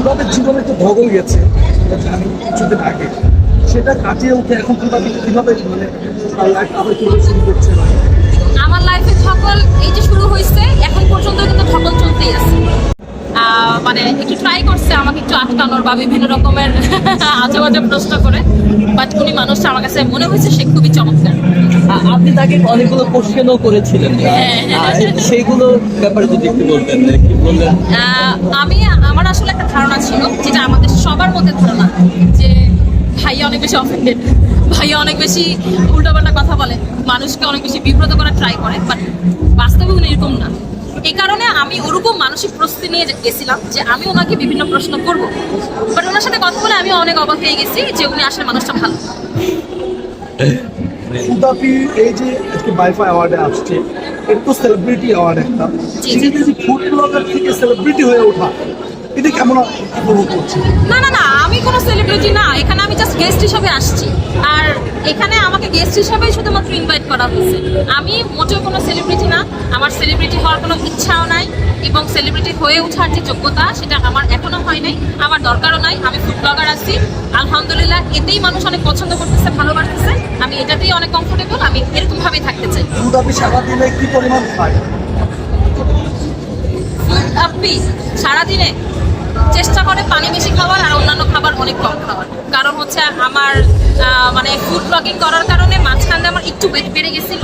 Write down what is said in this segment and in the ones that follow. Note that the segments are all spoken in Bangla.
ফুলাপের জীবনে তো ধগল গেছে আমরা জানি কিছুদিন আগে। সেটা কাটিয়ে উঠে এখন কীভাবে মানে লাইফ আবার কীভাবে শুরু করছে? আমার লাইফে ঠকল এই যে শুরু হয়েছে এখন পর্যন্ত কিন্তু চলতেই আছে। আহ, মানে একটু ট্রাই করছে আমাকে একটু আটকানোর বা বিভিন্ন রকমের আজে বাজে প্রশ্ন করে বাট উনি মানুষটা আমার কাছে মনে হয়েছে সে খুবই চমৎকার। আপনি তাকে অনেকগুলো কোশ্চেনও করেছিলেন। হ্যাঁ। আর সেইগুলো ব্যাপারে যদি একটু বলতেন কি বললেন? আমি মধ্যে ধারণা যে ভাইয়া অনেক বেশি অফেন্ডেড ভাইয়া অনেক বেশি উল্টোপাল্টা কথা বলে মানুষকে অনেক বেশি বিব্রত করার ট্রাই করে বাট বাস্তবে উনি এরকম না। এই কারণে আমি ওরকম মানসিক প্রস্তুতি নিয়ে গেছিলাম যে আমি ওনাকে বিভিন্ন প্রশ্ন করব বাট ওনার সাথে কথা বলে আমি অনেক অবাক হয়ে গেছি যে উনি আসলে মানুষটা ভালো। ফুলাপি এই যে আজকে বাইফা অ্যাওয়ার্ডে আসছে এটা তো সেলিব্রিটি অ্যাওয়ার্ড একটা। জি, জি। সেক্ষেত্রে যে ফুড ব্লগার থেকে সেলিব্রিটি হয়ে ওঠা এটা কেমন উপভোগ করছে না না না আমি কোনো সেলিব্রিটি না এখানে আমি জাস্ট গেস্ট হিসাবে আসছি। আর এখানে আমাকে গেস্ট হিসাবে শুধুমাত্র ইনভাইট করা হয়েছে। আমি মোটেও কোনো সেলিব্রিটি না আমার সেলিব্রিটি হওয়ার কোনো ইচ্ছাও নাই এবং সেলিব্রিটি হয়ে ওঠার যে যোগ্যতা সেটা আমার এখনও হয় নাই আমার দরকারও নাই আমি ফুড ব্লগার আছি। আলহামদুলিল্লাহ এতেই মানুষ অনেক পছন্দ করতেছে ভালোবাসতেছে আমি এটাতেই অনেক কমফোর্টেবল আমি এরকম ভাবেই থাকতে চাই। সারাদিনে চেষ্টা করে পানি বেশি খাওয়ার আর অন্যান্য খাবার অনেক কম খাওয়ার। কারণ হচ্ছে আমার মানে ফুড ব্লগিং করার কারণে মাঝখানে আমার একটু ওয়েট বেড়ে গেছিল।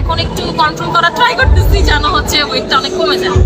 এখন একটু কন্ট্রোল করার ট্রাই করতেছি যেন হচ্ছে ওয়েটটা অনেক কমে যায়।